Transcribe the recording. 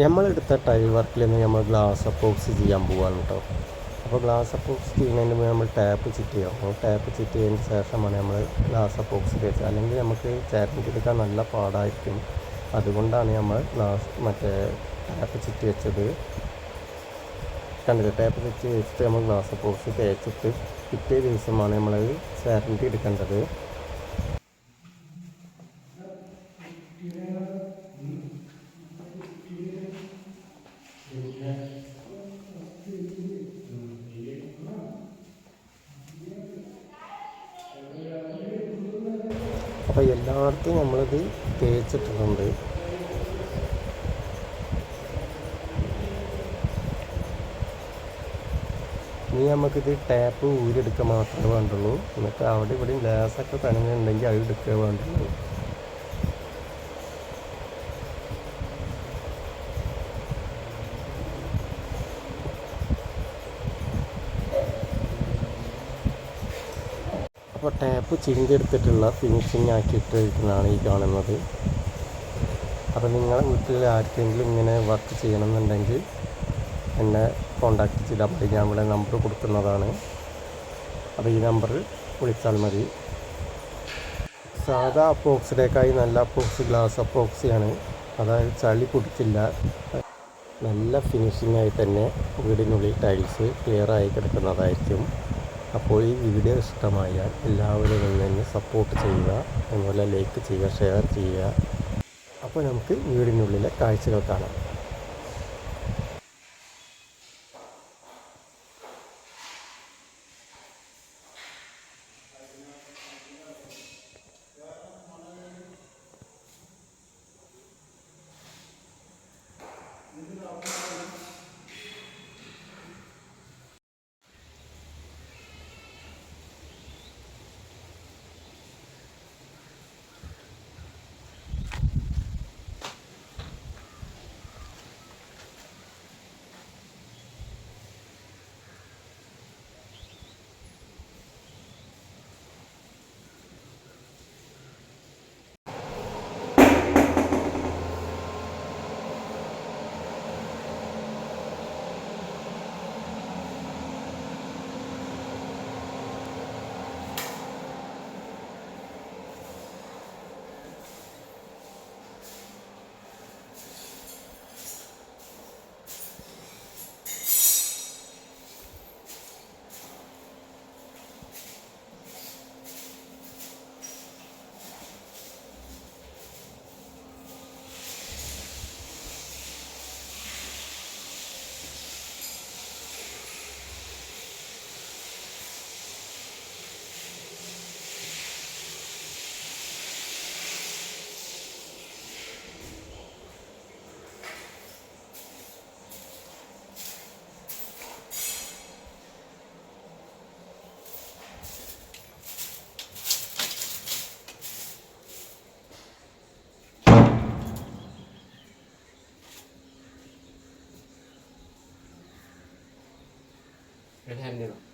നമ്മളെടുത്ത tile വർക്കിൽ നിന്ന് നമ്മൾ ഗ്ലാസ് അപ്പോക്സ് ചെയ്യാൻ പോവാണ് കേട്ടോ. അപ്പോൾ ഗ്ലാസ് അപ്പോക്സ് ചെയ്യുന്നതിന് മുമ്പ് നമ്മൾ ടാപ്പ് ചിറ്റ് ചെയ്യാം. അപ്പോൾ ടാപ്പ് ചിറ്റ് ചെയ്തതിന് ശേഷമാണ് നമ്മൾ ഗ്ലാസ് അപ്പോക്സ് തേച്ചത് അല്ലെങ്കിൽ നമുക്ക് ചേർന്നിട്ട് എടുക്കാൻ നല്ല പാടായിരിക്കും. അതുകൊണ്ടാണ് നമ്മൾ ഗ്ലാസ് മറ്റേ ടാപ്പ് ചിറ്റ് വെച്ചത്. കണ്ടില്ല? ടാപ്പ് ചിറ്റ് വെച്ചിട്ട് നമ്മൾ ഗ്ലാസ് അപ്പോക്സ് തേച്ചിട്ട് പിറ്റേ ദിവസമാണ് നമ്മൾ ചേർന്നിട്ട് എടുക്കേണ്ടത്. അപ്പോൾ എല്ലായിടത്തും നമ്മളിത് തേച്ചിട്ടിട്ടുണ്ട്. ഇനി നമുക്കിത് ടാപ്പ് ഊരെടുക്കുക മാത്രമേ വേണ്ടുള്ളൂ. എന്നിട്ട് അവിടെ ഇവിടെയും ഗ്ലാസൊക്കെ തണങ്ങുന്നുണ്ടെങ്കിൽ അത് എടുക്കുക വേണ്ടുള്ളൂ. അപ്പോൾ ടാപ്പ് ചിരിഞ്ഞെടുത്തിട്ടുള്ള ഫിനിഷിങ് ആക്കിയിട്ടിരിക്കുന്നതാണ് ഈ കാണുന്നത്. അപ്പോൾ നിങ്ങളെ വീട്ടിൽ ആർക്കെങ്കിലും ഇങ്ങനെ വർക്ക് ചെയ്യണമെന്നുണ്ടെങ്കിൽ എന്നെ കോണ്ടാക്ട് ചെയ്താൽ മതി. ഞാൻ ഇവിടെ നമ്പർ കൊടുക്കുന്നതാണ്. അപ്പോൾ ഈ നമ്പർ വിളിച്ചാൽ മതി. സാധാ അപ്പോക്സിലേക്കായി നല്ല അപ്പോക്സ് ഗ്ലാസ് അപ്പോക്സിയാണ്. അതായത് ചളി കുടിച്ചില്ല നല്ല ഫിനിഷിംഗ് ആയി തന്നെ വീടിനുള്ളിൽ ടൈൽസ് ക്ലിയർ ആയി കിടക്കുന്നതായിരിക്കും. അപ്പോൾ ഈ വീഡിയോ ഇഷ്ടമായാൽ എല്ലാവരും എന്നെ സപ്പോർട്ട് ചെയ്യുക അതുപോലെ ലൈക്ക് ചെയ്യുക ഷെയർ ചെയ്യുക. അപ്പോൾ നമുക്ക് വീടിനുള്ളിലെ കാഴ്ചകൾ കാണാം. 没听那个。